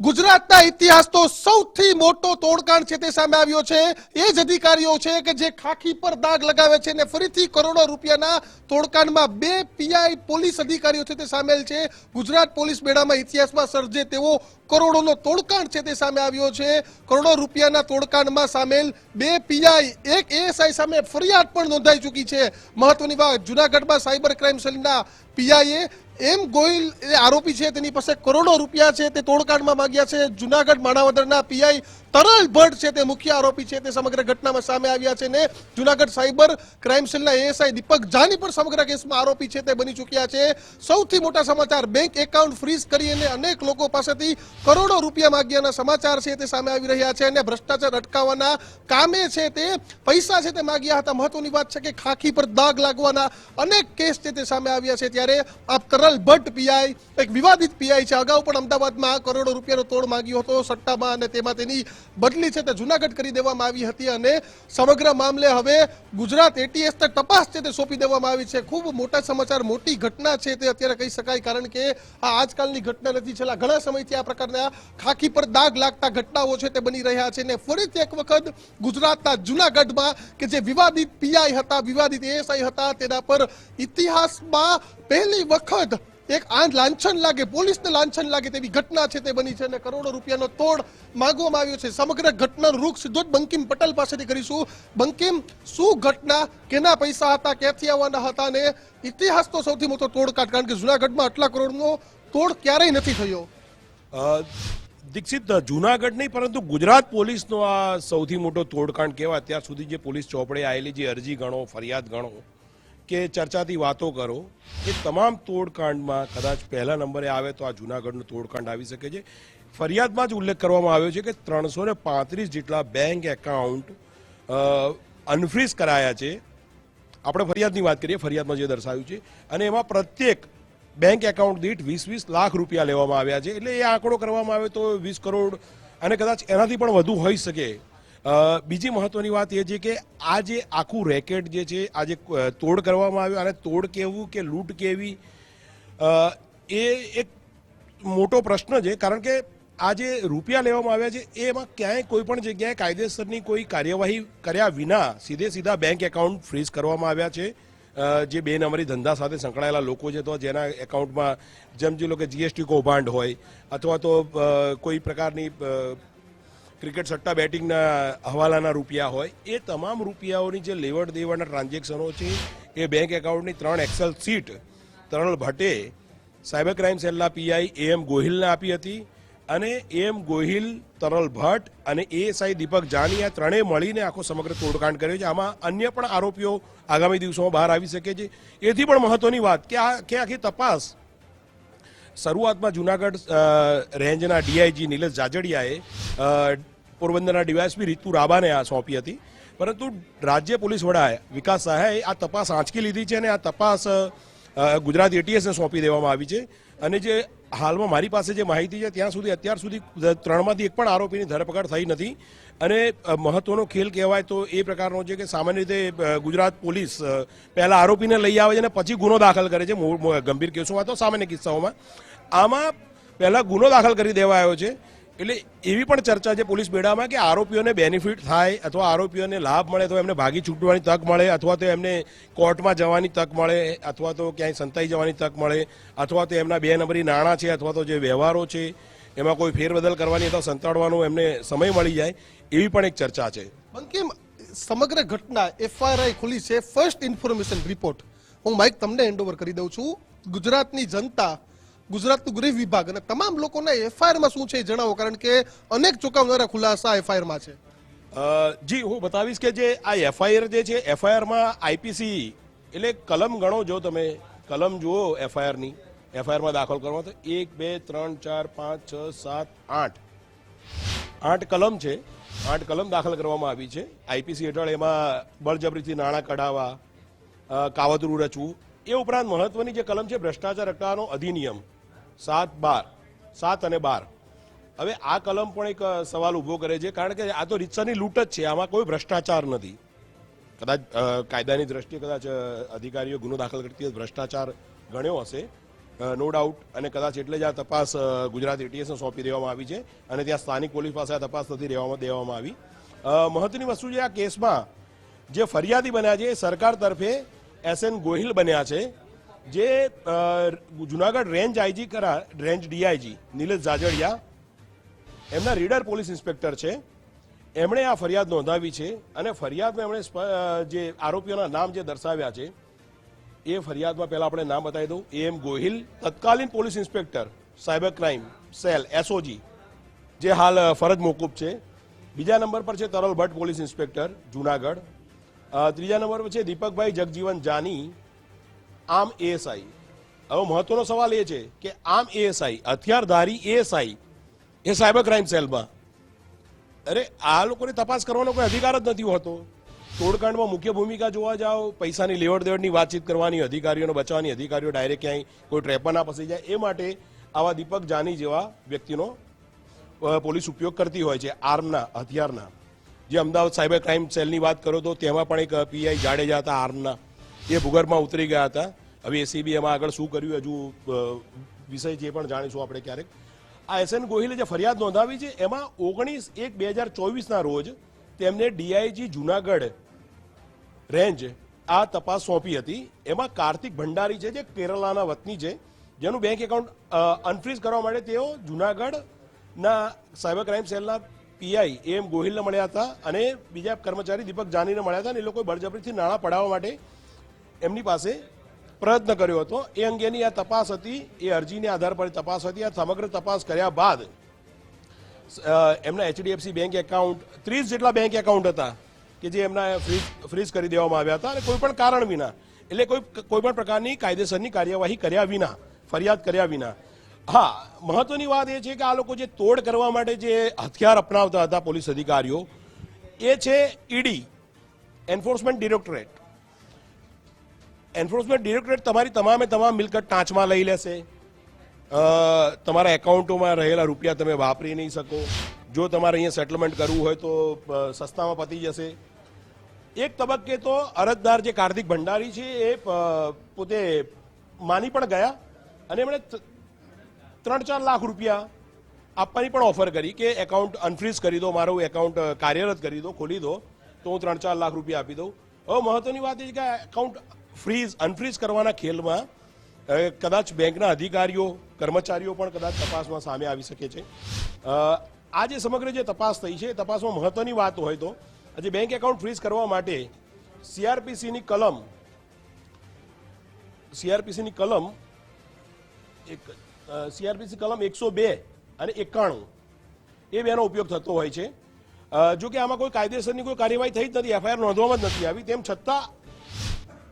ગુજરાતના ઇતિહાસ તો સૌથી મોટો તોડકાણ છે તે સામે આવ્યો છે. એ જ અધિકારીઓ છે કે જે ખાખી પર દાગ લગાવે છે અને ફરીથી કરોડો રૂપિયાના તોડકાંડમાં બે પીઆઈ પોલીસ અધિકારીઓ છે તે સામેલ છે. ગુજરાત પોલીસ બેડામાં ઇતિહાસમાં સર્જે તેવો કરોડોનો તોડકાંડ છે તે સામે આવ્યો છે. કરોડો રૂપિયાના તોડકાંડમાં સામેલ બે પીઆઈ, એક એએસઆઈ સામે ફરિયાદ પણ નોંધાઈ ચૂકી છે. મહત્વની વાત, જુનાગઢમાં સાયબર ક્રાઇમ સેલના પીઆઈએ એમ ગોહિલ એ આરોપી છે, તેની પાસે કરોડો રૂપિયા છે, તે તોડકાંડમાં માંગ્યા છે. જુનાગઢ, માણાવદરના પીઆઈ તરલ ભટ્ટ છે તે મુખ્ય આરોપી છે તે સમગ્ર ઘટનામાં સામે આવ્યા છે ને જુનાગઢ સાયબર ક્રાઇમ સેલના એએસઆઈ દીપક જાની પણ સમગ્ર કેસમાં આરોપી છે તે બની ચૂક્યા છે. સૌથી મોટા સમાચાર બેંક એકાઉન્ટ ફ્રીઝ કરી અને અનેક લોકો પાસેથી કરોડો રૂપિયા માંગ્યાના સમાચાર છે તે સામે આવી રહ્યા છે અને ભ્રષ્ટાચાર અટકાવવાના કામે છે તે પૈસા છે તે માગ્યા હતા. મહત્વની વાત છે કે ખાખી પર દાગ લાગવાના અનેક કેસ છે તે સામે આવ્યા છે ત્યારે આ તરલ ભટ્ટ પીઆઈ, એક વિવાદિત પીઆઈ છે. અગાઉ પણ અમદાવાદમાં કરોડો રૂપિયાનો તોડ માંગ્યો હતો સટ્ટામાં અને તેમાં તેની બદલી છે તે જુનાગઢ કરી દેવામાં આવી હતી અને સમગ્ર મામલે હવે ગુજરાત એટીએસ તપાસ છે તે સોંપી દેવામાં આવી છે. ખૂબ મોટા સમાચાર, મોટી ઘટના છે તે અત્યારે કહી શકાય, કારણ કે આ આજકાલની ઘટના નથી. છેલ્લા ઘણા સમયથી આ પ્રકારના ખાખી પર દાગ લાગતા ઘટનાઓ છે તે બની રહ્યા છે. ને ફરીથી એક વખત ગુજરાતના જુનાગઢમાં કે જે વિવાદિત પીઆઈ હતા, વિવાદિત એએસઆઈ હતા, તેના પર ઇતિહાસમાં પહેલી વખત એક આ લાંછન લાગે, પોલીસને લાંછન લાગે તેવી ઘટના છે તે બની છે અને કરોડો રૂપિયાનો તોડ માંગવામાં આવ્યો છે. સમગ્ર ઘટનાનો રૂખ સીધો જ બંકિમ પટેલ પાસેથી કરીશું. બંકિમ, શું ઘટના, કેના પૈસા હતા, ક્યાંથી આવવાના હતા અને ઇતિહાસ તો સૌથી મોટો તોડકાટ, કારણ કે જુનાગઢમાં આટલા કરોડનો તોડ ક્યારેય નથી થયો. દીક્ષિત, જુનાગઢ નહીં, પરંતુ ગુજરાત પોલીસનો આ સૌથી મોટો તોડકાંડ કહેવાય. અત્યાર સુધી જે પોલીસ ચોપડે આવેલી જે અરજી ગણો, ફરિયાદ ગણો કે ચર્ચાથી વાતો કરો, એ તમામ તોડકાંડમાં કદાચ પહેલા નંબરે આવે તો આ જુનાગઢનો તોડકાંડ આવી શકે છે. ફરિયાદમાં જ ઉલ્લેખ કરવામાં આવ્યો છે કે ત્રણસો ને પાંત્રીસ જેટલા બેંક એકાઉન્ટ અનફ્રીઝ કરાયા છે. આપણે ફરિયાદની વાત કરીએ, ફરિયાદમાં જે દર્શાવ્યું છે. અને એમાં પ્રત્યેક બેંક એકાઉન્ટ દીઠ વીસ વીસ લાખ રૂપિયા લેવામાં આવ્યા છે. એટલે એ આંકડો કરવામાં આવે તો વીસ કરોડ અને કદાચ એનાથી પણ વધુ હોઈ શકે. બીજી મહત્વની વાત એ છે કે આ જે આખું રેકેટ જે છે આજે તોડ કરવામાં આવ્યો અને તોડ કેવું કે લૂંટ કેવી એ એક મોટો પ્રશ્ન છે. કારણ કે આ જે રૂપિયા લેવામાં આવ્યા છે, એમાં ક્યાંય કોઈ પણ જગ્યાએ કાયદેસરની કોઈ કાર્યવાહી કર્યા વિના સીધે સીધા બેંક એકાઉન્ટ ફ્રીઝ કરવામાં આવ્યા છે. જે બે નંબરી ધંધા સાથે સંકળાયેલા લોકો છે, તો જેના એકાઉન્ટમાં જેમ જે લોકો જીએસટી કૌભાંડ હોય, અથવા તો કોઈ પ્રકારની ક્રિકેટ સટ્ટા બેટિંગના હવાલાના રૂપિયા હોય, એ તમામ રૂપિયાઓની જે લેવડ દેવડના ટ્રાન્ઝેક્શનો છે, એ બેંક એકાઉન્ટની ત્રણ એક્સેલ સીટ તરલ ભટ્ટે સાયબર ક્રાઇમ સેલના પીઆઈ એ એમ ગોહિલને આપી હતી અને એ એમ ગોહિલ તરલ ભટ્ટ અને એએસઆઈ દીપક જાની આ ત્રણેય મળીને આખો સમગ્ર તોડકાંડ કર્યો છે. આમાં અન્ય પણ આરોપીઓ આગામી દિવસોમાં બહાર આવી શકે છે. એથી પણ મહત્વની વાત કે આ કે આખી તપાસ શરૂઆતમાં જુનાગઢ રેન્જના ડીઆઈજી નિલેશ જાજડિયાએ પોરબંદરના ડીવાયએસપી રીતુ રાબાને આ સોંપી હતી. પરંતુ રાજ્ય પોલીસ વડા વિકાસ સહાયે આ તપાસ આંચકી લીધી છે અને આ તપાસ ગુજરાત એટીએસને સોંપી દેવામાં આવી છે. અને જે હાલમાં મારી પાસે જે માહિતી છે, ત્યાં સુધી અત્યાર સુધી ત્રણમાંથી એક પણ આરોપીની ધરપકડ થઈ નથી. અને મહત્વનો ખેલ કહેવાય તો એ પ્રકારનો છે કે સામાન્ય રીતે ગુજરાત પોલીસ પહેલા આરોપીને લઈ આવે છે અને પછી ગુનો દાખલ કરે છે. ગંભીર કેસોમાં તો સામાન્ય કિસ્સાઓમાં. આમાં પહેલાં ગુનો દાખલ કરી દેવાયો છે. એટલે એવી પણ ચર્ચા છે પોલીસ બેડામાં કે આરોપીઓને બેનિફિટ થાય અથવા આરોપીઓને લાભ મળે તો એમને ભાગી છૂટવાની તક મળે અથવા તો એમને કોર્ટમાં જવાની તક મળે અથવા તો ક્યાંય સંતાઈ જવાની તક મળે અથવા તો એમના બે નંબરી નાણાં છે અથવા તો જે વ્યવહારો છે એમાં કોઈ ફેરબદલ કરવાની અથવા સંતાડવાનો એમને સમય મળી જાય એવી પણ એક ચર્ચા છે. કેમ સમગ્ર ઘટના એફઆરઆઈ ખુલી છે. ફર્સ્ટ ઇન્ફોર્મેશન રિપોર્ટ હું માઇક તમને હેન્ડઓવર કરી દઉં છું. ગુજરાતની જનતા ગુજરાતનું ગૃહ વિભાગ અને તમામ લોકોના એફઆઈઆરમાં શું છે એ જણાવો, કારણ કે અનેક ચોંકાવનારા ખુલાસા એફઆઈઆરમાં છે. જી, હું બતાવીશ કે જે આ એફઆઈઆર જે છે, એફઆઈઆરમાં આઈપીસી એટલે કલમ ગણો જો તમે, કલમ જુઓ એફઆઈઆરની, એફઆઈઆરમાં દાખલ કરવા તો એક, બે, ત્રણ, ચાર, પાંચ, છ, સાત, આઠ આઠ કલમ છે, આઠ કલમ દાખલ કરવામાં આવી છે. આઈપીસી હેઠળ એમાં બળજબરીથી નાણાં કઢાવવા કાવતરું રચવું, એ ઉપરાંત મહત્વની જે કલમ છે, ભ્રષ્ટાચાર અટકાવવાનો અધિનિયમ. સાત બાર. સાત અને બાર. હવે આ કલમ પણ એક સવાલ ઊભો કરે છે, કારણ કે આ તો રીતસરની લૂંટ જ છે, આમાં કોઈ ભ્રષ્ટાચાર નથી. કદાચ કાયદાની દ્રષ્ટિએ કદાચ અધિકારીઓ ગુનો દાખલ કરતી ભ્રષ્ટાચાર ગણ્યો હશે નો ડાઉટ અને કદાચ એટલે જ આ તપાસ ગુજરાત એટીએસને સોંપી દેવામાં આવી છે, અને ત્યાં સ્થાનિક પોલીસ પાસે આ તપાસ નથી રહેવામાં, દેવામાં આવી. મહત્વની વસ્તુ છે આ કેસમાં જે ફરિયાદી બન્યા છે, એ સરકાર તરફે એસ એન ગોહિલ બન્યા છે જે જુનાગઢ રેન્જ આઈજી કરા, રેન્જ ડીઆઈજી નિલેશ જાજડિયા, એમના રીડર પોલીસ ઇન્સ્પેક્ટર છે. એમણે આ ફરિયાદ નોંધાવી છે અને ફરિયાદમાં એમણે જે આરોપીઓના નામ જે દર્શાવ્યા છે, એ ફરિયાદમાં પહેલા આપણે નામ બતાવી દઉં. એ એમ ગોહિલ, તત્કાલીન police inspector, cyber crime, cell, SOG, જે હાલ ફરજ મોકૂફ છે. બીજા નંબર પર છે તરલ ભટ્ટ પોલીસ ઇન્સ્પેક્ટર, જુનાગઢ. ત્રીજા નંબર પર છે દીપકભાઈ જગજીવન જાની આમ એએસઆઈ હવે મહત્વનો સવાલ એ છે કે આમ એએસઆઈ હથિયારધારી એએસઆઈ એ સાયબર ક્રાઇમ સેલમાં. અરે, આ લોકોને તપાસ કરવાનો કોઈ અધિકાર જ નથી હોતો. તોડકાંડમાં મુખ્ય ભૂમિકા જોવા જાઓ, પૈસાની લેવડ દેવડની વાતચીત કરવાની, અધિકારીઓને બચાવવાની, અધિકારીઓ ડાયરેક્ટ ક્યાંય કોઈ ટ્રેપર ના ફસી જાય, એ માટે આવા દીપક જાની જેવા વ્યક્તિનો પોલીસ ઉપયોગ કરતી હોય છે, આર્મના, હથિયારના. જે અમદાવાદ સાયબર ક્રાઇમ સેલની વાત કરો તો તેમાં પણ એક પીઆઈ જાડેજા હતા આર્મના. એ ભૂગર્ભમાં ઉતરી ગયા હતા. હવે એસીબી એમાં આગળ શું કર્યું, હજુ વિષય વિષય જે પણ જાણીશું આપણે ક્યારેક. આ એસ એન ગોહિલે જે ફરિયાદ નોંધાવી છે, એમાં ઓગણીસ એક બે હજાર ચોવીસના રોજ તેમને ડીઆઈજી જુનાગઢ રેન્જ આ તપાસ સોંપી હતી. એમાં કાર્તિક ભંડારી છે, જે કેરલાના વતની છે, જેનું બેંક એકાઉન્ટ અનફ્રીઝ કરવા માટે તેઓ જુનાગઢના સાયબર ક્રાઇમ સેલના પીઆઈ એમ ગોહિલને મળ્યા હતા અને બીજા કર્મચારી દીપક જાનીને મળ્યા હતા અને એ લોકોએ બળજબરીથી નાણાં પડાવવા માટે એમની પાસે પ્રયત્ન કર્યો હતો. એ અંગેની આ તપાસ હતી. એ અરજીને આધાર પર તપાસ હતી. આ સમગ્ર તપાસ કર્યા બાદ એમના એચડીએફસી બેંક એકાઉન્ટ, ત્રીસ જેટલા બેંક એકાઉન્ટ હતા કે જે એમના ફ્રીઝ ફ્રીઝ કરી દેવામાં આવ્યા હતા અને કોઈ પણ કારણ વિના, એટલે કોઈ કોઈ પણ પ્રકારની કાયદેસરની કાર્યવાહી કર્યા વિના, ફરિયાદ કર્યા વિના. હા, મહત્વની વાત એ છે કે આ લોકો જે તોડ કરવા માટે જે હથિયાર અપનાવતા હતા પોલીસ અધિકારીઓ, એ છે ED, enforcement directorate. Enforcement directorate તમારી તમામે તમામ મિલકત ટાંચમાં લઈ લેશે. તમારા એકાઉન્ટોમાં રહેલા રૂપિયા તમે વાપરી નહીં શકો. જો તમારે અહીંયા સેટલમેન્ટ કરવું હોય તો સસ્તામાં પતી જશે. એક તબક્કે તો અરજદાર જે કાર્તિક ભંડારી છે એ પોતે માની પણ ગયા અને એમણે ત્રણ ચાર લાખ રૂપિયા આપવાની પણ ઓફર કરી કે એકાઉન્ટ અનફ્રીઝ કરી દો, મારું એકાઉન્ટ કાર્યરત કરી દો, ખોલી દો, તો હું ત્રણ ચાર લાખ રૂપિયા આપી દઉં. હવે મહત્વની વાત એ છે કે એકાઉન્ટ ફ્રીઝ અનફ્રીઝ કરવાના ખેલમાં કદાચ બેંકના અધિકારીઓ, કર્મચારીઓ પણ કદાચ તપાસમાં સામે આવી શકે છે. આ જે સમગ્ર જે તપાસ થઈ છે, એ તપાસમાં મહત્વની વાત હોય તો, આજે બેંક એકાઉન્ટ ફ્રીઝ કરવા માટે સીઆરપીસીની કલમ સીઆરપીસીની કલમ એક સીઆરપીસી કલમ એકસો બે અને એકાણું, એ બેનો ઉપયોગ થતો હોય છે. જો કે આમાં કોઈ કાયદેસરની કોઈ કાર્યવાહી થઈ જ નથી, એફઆઈઆર નોંધવામાં જ નથી આવી. તેમ છતાં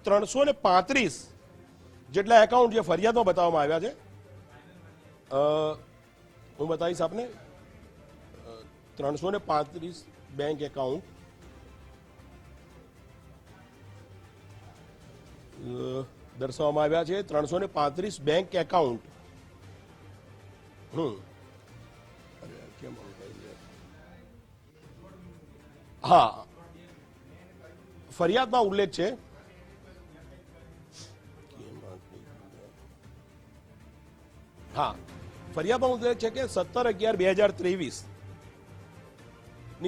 ત્રણસો ને પાંત્રીસ જેટલા એકાઉન્ટ જે ફરિયાદમાં બતાવવામાં આવ્યા છે. હું બતાવીશ આપને. ત્રણસો ને પાંત્રીસ બેંક એકાઉન્ટ દર્શાવવામાં આવ્યા છે ત્રણસો ને પાંત્રીસ બેંક એકાઉન્ટ હમ? હા. ફરિયાદમાં ઉલ્લેખ છે હા. ફરિયાદમાં ઉલ્લેખ છે કે સત્તર અગિયાર બે હજાર ત્રેવીસની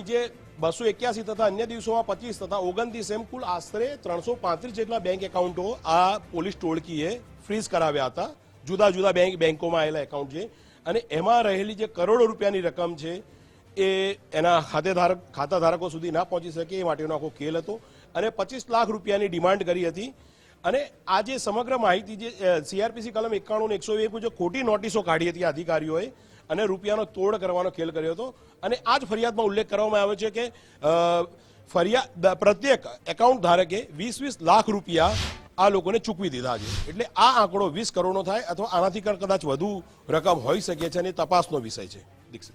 જે બસો એક્યાસી તથા અન્ય દિવસોમાં પચીસ તથા ઓગણત્રીસ એમ કુલ આશરે ત્રણસો પાંત્રીસ જેટલા બેંક એકાઉન્ટો આ પોલીસ ટોળકીએ ફ્રીઝ કરાવ્યા હતા. જુદા જુદા બેંક બેંકોમાં આવેલા એકાઉન્ટ છે અને એમાં રહેલી જે કરોડો રૂપિયાની રકમ છે એ એના ખાતેધારક ખાતા ધારકો સુધી ના પહોંચી શકે એ માટેનો આખો ખેલ હતો. અને પચીસ લાખ રૂપિયાની ડિમાન્ડ કરી હતી. અને આ જે સમગ્ર માહિતી જે સીઆરપીસી કલમ એકાણું એકસો એક મુજબ ખોટી નોટિસો કાઢી હતી અધિકારીઓએ અને રૂપિયાનો તોડ કરવાનો ખેલ કર્યો હતો. અને આ જ ફરિયાદમાં ઉલ્લેખ કરવામાં આવ્યો છે કે ફરિયાદ પ્રત્યેક એકાઉન્ટ ધારકે વીસ વીસ લાખ રૂપિયા આ લોકોને ચૂકવી દીધા છે. એટલે આ આંકડો વીસ કરોડનો થાય અથવા આનાથી કદાચ વધુ રકમ હોઈ શકે છે અને તપાસનો વિષય છે.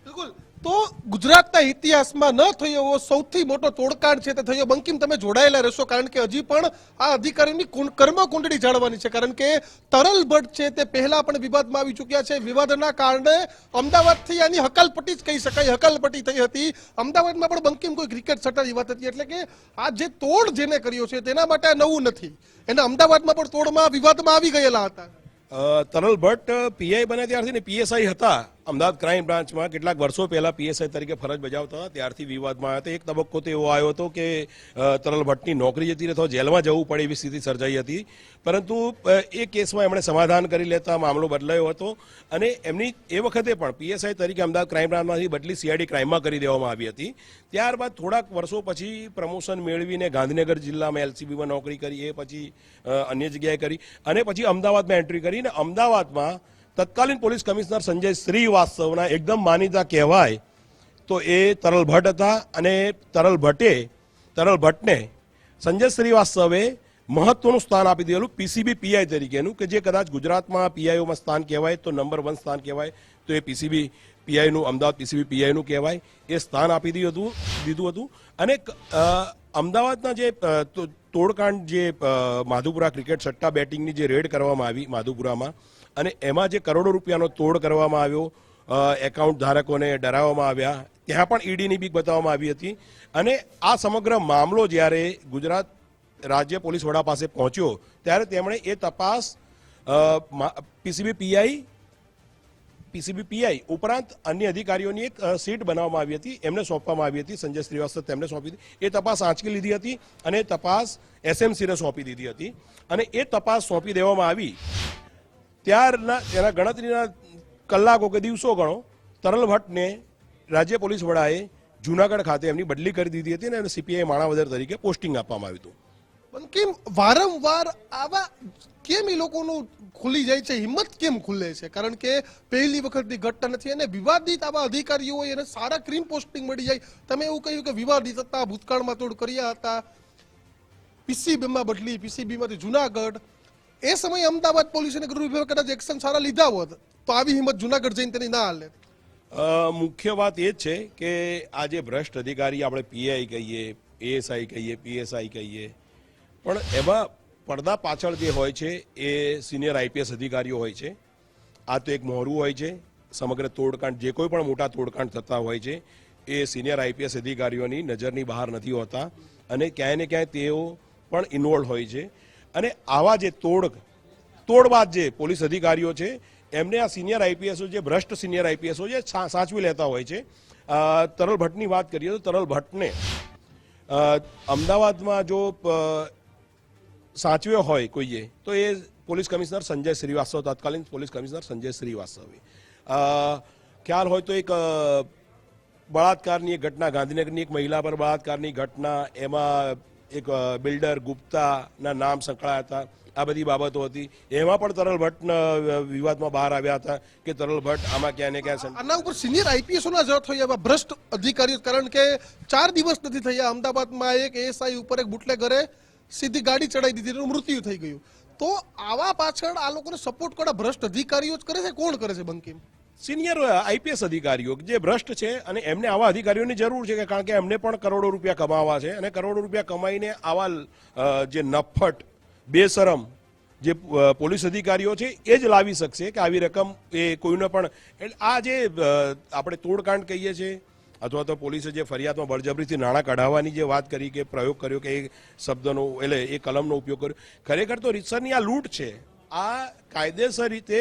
બિલકુલ. તો ગુજરાતના ઇતિહાસમાં ન થયો એવો સૌથી મોટો તોડકાંડ છે તે થયો. બંકિમ, તમે જોડાયેલા રહેશો કારણ કે હજી પણ આ અધિકારીની કર્મકુંડળી જાળવાની છે. કારણ કે તરલ ભટ્ટ છે તે પહેલા પણ વિવાદમાં આવી ચૂક્યા છે. વિવાદના કારણે અમદાવાદથી આની હકાલપટ્ટી જ કહી શકાય. હકાલપટ્ટી થઈ હતી. અમદાવાદમાં પણ બંકિમ કોઈ ક્રિકેટ સટ્ટાની વાત હતી. એટલે કે આ જે તોડ જેને કર્યો છે તેના માટે આ નવું નથી. એને અમદાવાદમાં પણ તોડમાં વિવાદમાં આવી ગયેલા હતા. તરલ ભટ્ટ પીઆઈ બન્યા ત્યારથી ને પીએસઆઈ હતા. અમદાવાદ ક્રાઇમ બ્રાન્ચમાં કેટલાક વર્ષો પહેલાં પીએસઆઈ તરીકે ફરજ બજાવતા હતા. ત્યારથી વિવાદમાં હતા એક તબક્કો તો એવો આવ્યો હતો કે તરલ ભટ્ટની નોકરી જતી અથવા જેલમાં જવું પડે એવી સ્થિતિ સર્જાઈ હતી. પરંતુ એ કેસમાં એમણે સમાધાન કરી લેતા મામલો બદલાયો હતો અને એમની એ વખતે પણ પીએસઆઈ તરીકે અમદાવાદ ક્રાઇમ બ્રાન્ચમાંથી બદલી સીઆઈડી ક્રાઇમમાં કરી દેવામાં આવી હતી. ત્યારબાદ થોડાક વર્ષો પછી પ્રમોશન મેળવીને ગાંધીનગર જિલ્લામાં એલસીબીમાં નોકરી કરી, એ પછી અન્ય જગ્યાએ કરી અને પછી અમદાવાદમાં એન્ટ્રી કરીને અમદાવાદમાં તત્કાલીન પોલીસ કમિશનર સંજય શ્રીવાસ્તવના એકદમ માનીતા કહેવાય તો એ તરલ ભટ્ટ હતા અને તરલ ભટ્ટે, તરલ ભટ્ટને સંજય શ્રીવાસ્તવે મહત્વનું સ્થાન આપી દીધેલું પીસીબી પીઆઈ તરીકેનું, કે જે કદાચ ગુજરાતમાં પીઆઈઓમાં સ્થાન કહેવાય તો નંબર વન સ્થાન કહેવાય, તો એ પીસીબી પીઆઈનું, અમદાવાદ પીસીબી પીઆઈનું કહેવાય, એ સ્થાન આપી દીધું હતું દીધું હતું. અને અમદાવાદના જે તોડકાંડ જે માધુપુરા ક્રિકેટ સટ્ટા બેટિંગની જે રેડ કરવામાં આવી, માધુપુરામાં અને એમાં જે કરોડો રૂપિયાનો તોડ કરવામાં આવ્યો એકાઉન્ટ ધારકોને ડરાવવામાં આવ્યા, ત્યાં પણ ઈડીની બીક બતાવવામાં આવી હતી. અને આ સમગ્ર મામલો જ્યારે ગુજરાત રાજ્ય પોલીસ વડા પાસે પહોંચ્યો, ત્યારે તેમણે એ તપાસ પીસીબી પીઆઈ પીસીબી પીઆઈ ઉપરાંત અન્ય અધિકારીઓની એક સીટ બનાવવામાં આવી હતી, એમને સોંપવામાં આવી હતી, સંજય શ્રીવાસ્તવ તેમને સોંપી હતી. એ તપાસ આંચકી લીધી હતી અને તપાસ એસએમસીને સોંપી દીધી હતી. અને એ તપાસ સોંપી દેવામાં આવી ત્યારના, એના ગણતરીના કલાકો કે દિવસો ગણો, તરલ ભટ્ટને રાજ્ય પોલીસ વડાએ જુનાગઢ ખાતે એમની બદલી કરી દીધી હતી અને એને સીપીઆઈ માણાવદર તરીકે પોસ્ટિંગ આપવામાં આવ્યું હતું. પણ કેમ વારંવાર આવા, કેમ એ લોકોનું ખુલી જાય છે? હિંમત કેમ ખુલે છે? કારણ કે પહેલી વખતની ઘટના નથી અને વિવાદિત આવા અધિકારીઓ હોય એને સારા ક્રીમ પોસ્ટિંગ મળી જાય. તમે એવું કહ્યું કે વિવાદિત હતા, ભૂતકાળમાં તોડ કર્યા હતા. પીસીબીમાં બદલી પીસીબીમાંથી જુનાગઢ એ સમયે અમદાવાદ પોલીસને ગૃહ વિભાગે કદાચ એક્શન સારા લીધા હોત, તો આવી હિંમત જુનાગઢ જઈને તેની ના હાલે. મુખ્ય વાત એ જ છે કે આ જે ભ્રષ્ટ અધિકારી આપણે પીઆઈ કહીએ એએસઆઈ કહીએ પીએસઆઈ કહીએ. પણ એમાં પડદા પાછળ જે હોય છે એ સિનિયર આઈપીએસ અધિકારીઓ હોય છે. આ તો એક મોહરું હોય છે. સમગ્ર તોડકાંડ, જે કોઈ પણ મોટા તોડકાંડ થતા હોય છે, એ સિનિયર આઈપીએસ અધિકારીઓની નજરની બહાર નથી હોતા. અને ક્યાંય ને ક્યાંય તેઓ પણ ઇન્વોલ્વ હોય છે. અને આવા જે તોડ તોડબાદ જે પોલીસ અધિકારીઓ છે, એમને આ સિનિયર આઈપીએસો જે ભ્રષ્ટ સિનિયર આઈપીએસો જે સાચવી લેતા હોય છે. તરલ ભટ્ટની વાત કરીએ તો તરલ ભટ્ટને અમદાવાદમાં જો સાચવ્યો હોય કોઈએ, તો એ પોલીસ કમિશનર સંજય શ્રીવાસ્તવ, તત્કાલીન પોલીસ કમિશનર સંજય શ્રીવાસ્તવે. ખ્યાલ હોય તો એક બળાત્કારની એક ઘટના, ગાંધીનગરની એક મહિલા પર બળાત્કારની ઘટના, એમાં એક બિલ્ડર ગુપ્તાના નામ સંકળાયા હતા. આ બધી બાબતો હતી. એમાં પણ તરલ ભટ્ટ વિવાદમાં બહાર આવ્યા હતા કે તરલ ભટ્ટ આમાં ક્યાં ને ક્યાં આના ઉપર સિનિયર આઈપીએસ ના થઈ એવા ભ્રષ્ટ અધિકારીઓ, કારણ કે ચાર દિવસ નથી થયા. અમદાવાદમાં એક એએસઆઈ ઉપર એક બુટલેગરે સીધી ગાડી ચડાવી દીધી એનું મૃત્યુ થઈ ગયું. તો આવા પાછળ આ લોકોને સપોર્ટ કરવા ભ્રષ્ટ અધિકારીઓ જ કરે છે? કોણ કરે છે બંકીમ? સિનિયર આઈપીએસ અધિકારીઓ જે ભ્રષ્ટ છે અને એમને આવા અધિકારીઓની જરૂર છે કે કારણ કે એમને પણ કરોડો રૂપિયા કમાવા છે અને કરોડો રૂપિયા કમાઈને આવા જે નફટ બેશરમ જે પોલીસ અધિકારીઓ છે એ જ લાવી શકશે કે આવી રકમ એ કોઈને પણ એટલે આ જે આપણે તોડકાંડ કહીએ છીએ અથવા તો પોલીસે જે ફરિયાદમાં બળજબરીથી નાણાં કઢાવવાની જે વાત કરી કે પ્રયોગ કર્યો કે એ શબ્દનો એટલે એ કલમનો ઉપયોગ કર્યો, ખરેખર તો રીતસરની આ લૂંટ છે. આ કાયદેસર રીતે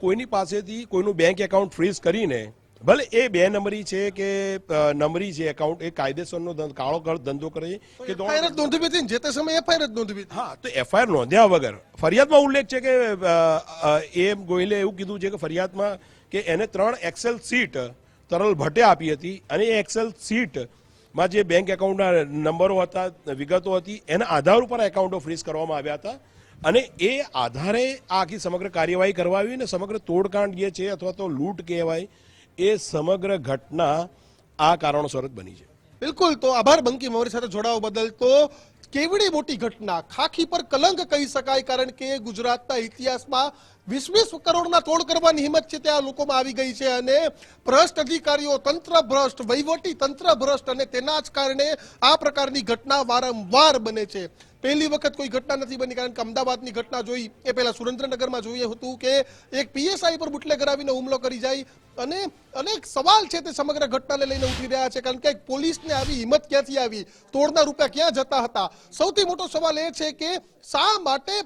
કોઈની પાસેથી કોઈનું બેંક એકાઉન્ટ ફ્રીઝ કરીને ભલે એ બે નંબરી છે કે નંબરી છે એકાઉન્ટ એ કાયદેસરનો કાળો કળ ધંધો કરે કે એફઆઈઆર નોંધવી હતી જે તે સમયે એફઆઈઆર જ નોંધવી હા તો એફઆઈઆર નોંધ્યા વગર. ફરિયાદમાં ઉલ્લેખ છે કે એમ એ ગોયલે એવું કીધું છે કે ફરિયાદમાં કે એને ત્રણ એક્સેલ સીટ તરલ ભટ્ટે આપી હતી અને એ એક્સેલ સીટમાં જે બેંક એકાઉન્ટના નંબરો હતા વિગતો હતી એના આધાર ઉપર એકાઉન્ટો ફ્રીઝ કરવામાં આવ્યા હતા. અને એ આધારે આ આખી સમગ્ર કાર્યવાહી કરવા આવી ને સમગ્ર તોડકાંડ જે છે અથવા તો લૂંટ કહેવાય, એ સમગ્ર ઘટના આ કારણોસર જ બની છે. બિલકુલ. તો આભાર બંકી અમારી સાથે જોડાવા બદલ. તો કેવડી મોટી ઘટના? ખાખી પર કલંક કહી શકાય, કારણ કે ગુજરાતના ઇતિહાસમાં વીસ વીસ કરોડના તોડ કરવાની હિંમત છે ત્યાં લોકોમાં આવી ગઈ છે અને ભ્રષ્ટ અધિકારીઓ તંત્ર ભ્રષ્ટ, વહીવટી તંત્ર ભ્રષ્ટ અને તેના જ કારણે આ પ્રકારની ઘટના વારંવાર બને છે. પહેલી વખત કોઈ ઘટના નથી બની કારણ કે અમદાવાદની ઘટના જોઈ, એ પહેલા સુરેન્દ્રનગરમાં જોઈએ હતું કે એક પીએસઆઈ પર બુટલે કરાવીને હુમલો કરી જાય. અને અનેક સવાલ છે તે સમગ્ર ઘટનાને લઈને ઉઠી રહ્યા છે કારણ કે પોલીસને આવી હિંમત ક્યાંથી આવી? તોડના રૂપિયા ક્યાં જતા હતા? સૌથી મોટો સવાલ એ છે કે શા માટે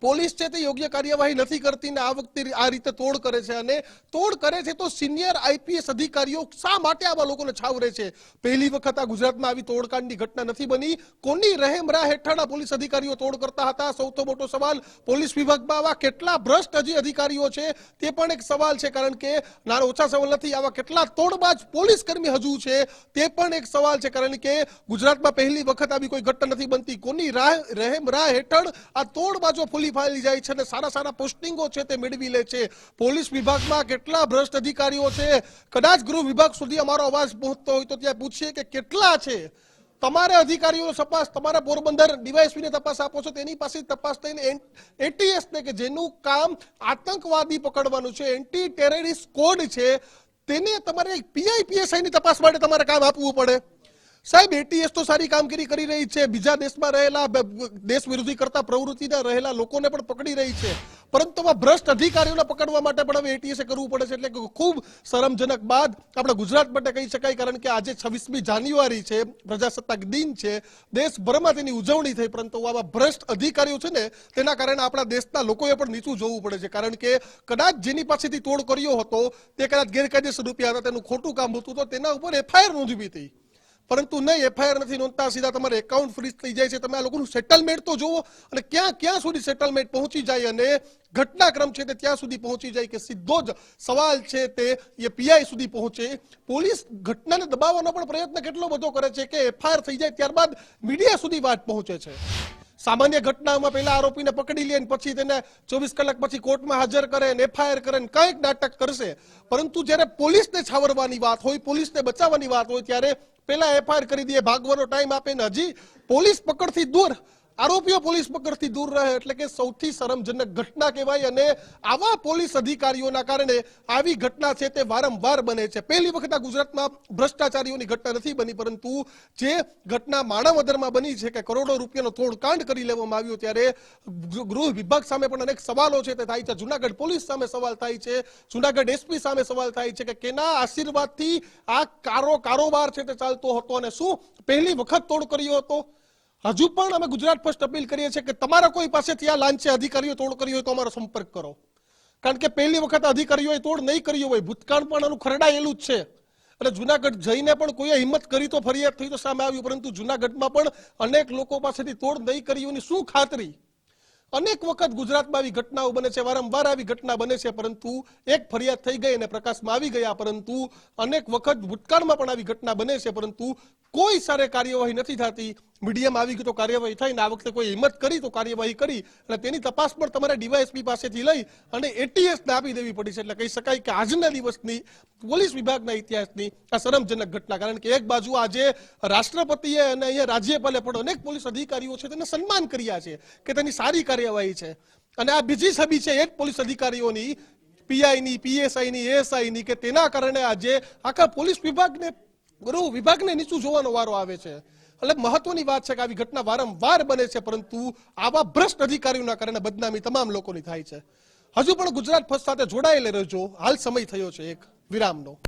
પોલીસ છે તે યોગ્ય કાર્યવાહી નથી કરતી ને આ વખતે આ રીતે તોડ કરે છે અને તોડ કરે છે તો સિનિયર આઈપીએસ અધિકારીઓ શા માટે આવા લોકોને છાવરે છે? પહેલી વખત આ ગુજરાતમાં આવી તોડકાંડની ઘટના નથી બની. કોની રહેમ રાહ હેઠળ આ પોલીસ અધિકારીઓ તોડ કરતા હતા? સૌથી મોટો સવાલ, પોલીસ વિભાગમાં આવા કેટલા ભ્રષ્ટ હજી અધિકારીઓ છે? તે પણ એક સવાલ છે, કારણ કે નાના ઓછા સવાલ નથી, આવા કેટલા તોડબાજ પોલીસ કર્મી હજુ છે? તે પણ એક સવાલ છે, કારણ કે ગુજરાતમાં પહેલી વખત આવી કોઈ ઘટના નથી બનતી. કોની રાહ, રહેમ રાહ હેઠળ આ તોડબાજો ફૂલી ફાલી જાય છે અને સારા સારા પોસ્ટિંગો છે તે મેળવી લે છે. પોલીસ વિભાગમાં કેટલા ભ્રષ્ટ અધિકારીઓ છે? કદાચ ગૃહ વિભાગ સુધી અમારો અવાજ પહોંચતો હોય તો ત્યાં પૂછીએ કે કેટલા છે? તમારે અધિકારીઓ તપાસ, તમારા પોરબંદર ડીવાયએસપીને તપાસ આપો છો, તેની પાસે તપાસ થઈને એટીએસ ને કે જેનું કામ આતંકવાદી પકડવાનું છે એન્ટી ટેરરિસ્ટ કોડ છે, તેને તમારે પીઆઈ, પીએસઆઈની તપાસ માટે તમારે કામ આપવું પડે. સાહેબ એટીએસ તો સારી કામગીરી કરી રહી છે. બીજા દેશમાં રહેલા દેશ વિરોધી કરતા પ્રવૃત્તિના રહેલા લોકોને પણ પકડી રહી છે. પરંતુ આવા ભ્રષ્ટ અધિકારીઓને પકડવા માટે પણ હવે એટીએસએ કરવું પડે છે. એટલે ખૂબ શરમજનક બાદ આપણે ગુજરાત માટે કહી શકાય, કારણ કે આજે છવ્વીસમી જાન્યુઆરી છે, પ્રજાસત્તાક દિન છે. દેશભરમાં તેની ઉજવણી થઈ, પરંતુ આવા ભ્રષ્ટ અધિકારીઓ છે ને, તેના કારણે આપણા દેશના લોકોએ પણ નીચું જોવું પડે છે. કારણ કે કદાચ જેની પાસેથી તોડ કર્યો હતો, તે કદાચ ગેરકાયદેસર રૂપિયા હતા તેનું ખોટું કામ હતું, તો તેના ઉપર એફઆઈઆર નોંધવી હતી. પરંતુ નહીં એફઆઈઆર નથી નોંધતા. સીધા તમારે એકાઉન્ટ ફ્રીઝ થઈ જાય છે. તમે આ લોકોનું સેટલમેન્ટ તો જુઓ અને ક્યાં ક્યાં સુધી સેટલમેન્ટ પહોંચી જાય અને ઘટનાક્રમ છે તે ત્યાં સુધી પહોંચી જાય કે સીધો જ સવાલ છે તે એ પીઆઈ સુધી પહોંચે. પોલીસ ઘટનાને દબાવવાનો પણ પ્રયત્ન કેટલો બધો કરે છે કે એફઆઈઆર થઈ જાય ત્યારબાદ મીડિયા સુધી વાત પહોંચે છે. સામાન્ય ઘટનામાં પહેલા આરોપીને પકડી લે પછી તેને ચોવીસ કલાક પછી કોર્ટમાં હાજર કરે ને એફઆઈઆર કરે ને કંઈક નાટક કરશે. પરંતુ જ્યારે પોલીસને છાવરવાની વાત હોય, પોલીસને બચાવવાની વાત હોય, ત્યારે પહેલા એફઆઈઆર કરી દે ભાગવાનો ટાઈમ આપે ને હજી પોલીસ પકડથી દૂર આરોપીઓ પોલીસ પકડથી દૂર રહે એટલે કે સૌથી શરમજનક ઘટના કહેવાય અને આવા પોલીસ અધિકારીઓના કારણે આવી ઘટના છે તે વારંવાર બને છે. પહેલી વખત આ ગુજરાતમાં ભ્રષ્ટાચારીઓની ઘટના નથી બની, પરંતુ જે ઘટના માણાવદરમાં બની છે કે કરોડો રૂપિયાનો તોડકાંડ કરી લેવામાં આવ્યો ત્યારે ગૃહ વિભાગ સામે પણ અનેક સવાલો છે તે થાય છે. જુનાગઢ પોલીસ સામે સવાલ થાય છે. જુનાગઢ એસપી સામે સવાલ થાય છે કે કેના આશીર્વાદથી આ કારો કારોબાર છે તે ચાલતો હતો અને શું પહેલી વખત તોડ કર્યો હતો? હજુ પણ અમે ગુજરાત ફર્સ્ટ અપીલ કરીએ છીએ કે તમારા કોઈ પાસેથી આ લાંચે અધિકારીઓ તોડ કરી હોય તો અમારો સંપર્ક કરો. કારણ કે પહેલી વખત અધિકારીઓએ તોડ નહીં કર્યો હોય, ભૂતકાળ પણ આનું ખરડાયેલું જ છે. અને જુનાગઢ જઈને પણ કોઈએ હિંમત કરી તો ફરિયાદ થઈ તો સામે આવ્યું, પરંતુ જુનાગઢમાં પણ અનેક લોકો પાસેથી તોડ નહીં કરી હોવાની શું ખાતરી? અનેક વખત ગુજરાતમાં આવી ઘટનાઓ બને છે, વારંવાર આવી ઘટના બને છે, પરંતુ એક ફરિયાદ થઈ ગઈ અને પ્રકાશમાં આવી ગયા, પરંતુ અનેક વખત ભૂતકાળમાં પણ આવી ઘટના બને છે, પરંતુ કોઈ સારે કાર્યવાહી નથી થતી. મીડિયામાં આવી ગયું તો કાર્યવાહી થઈ ને આ વખતે કોઈ હિંમત કરી તો કાર્યવાહી કરી અને તેની તપાસ પણ તમારે ડીવાયએસપી પાસેથી લઈ અને એટીએસ ને આપી દેવી પડી છે. એટલે કહી શકાય કે આજના દિવસની પોલીસ વિભાગના ઇતિહાસની આ શરમજનક ઘટના, કારણ કે એક બાજુ આજે રાષ્ટ્રપતિએ અને અહીંયા રાજ્યપાલે પણ અનેક પોલીસ અધિકારીઓ છે, તેને સન્માન કર્યા છે કે તેની સારી કાર્યવાહી છે. અને આ બીજી છબી છે એ પોલીસ અધિકારીઓની, પીઆઈની, પીએસઆઈની, એએસઆઈની કે તેના કારણે આજે આખા પોલીસ વિભાગને ગૃહ વિભાગને નીચું જોવાનો વારો આવે છે. એટલે મહત્વની વાત છે કે આવી ઘટના વારંવાર બને છે, પરંતુ આવા ભ્રષ્ટ અધિકારીઓના કારણે બદનામી તમામ લોકોની થાય છે. હજુ પણ ગુજરાત ફર્સ્ટ સાથે જોડાયેલા રહેજો. હાલ સમય થયો છે એક. વિરામનો.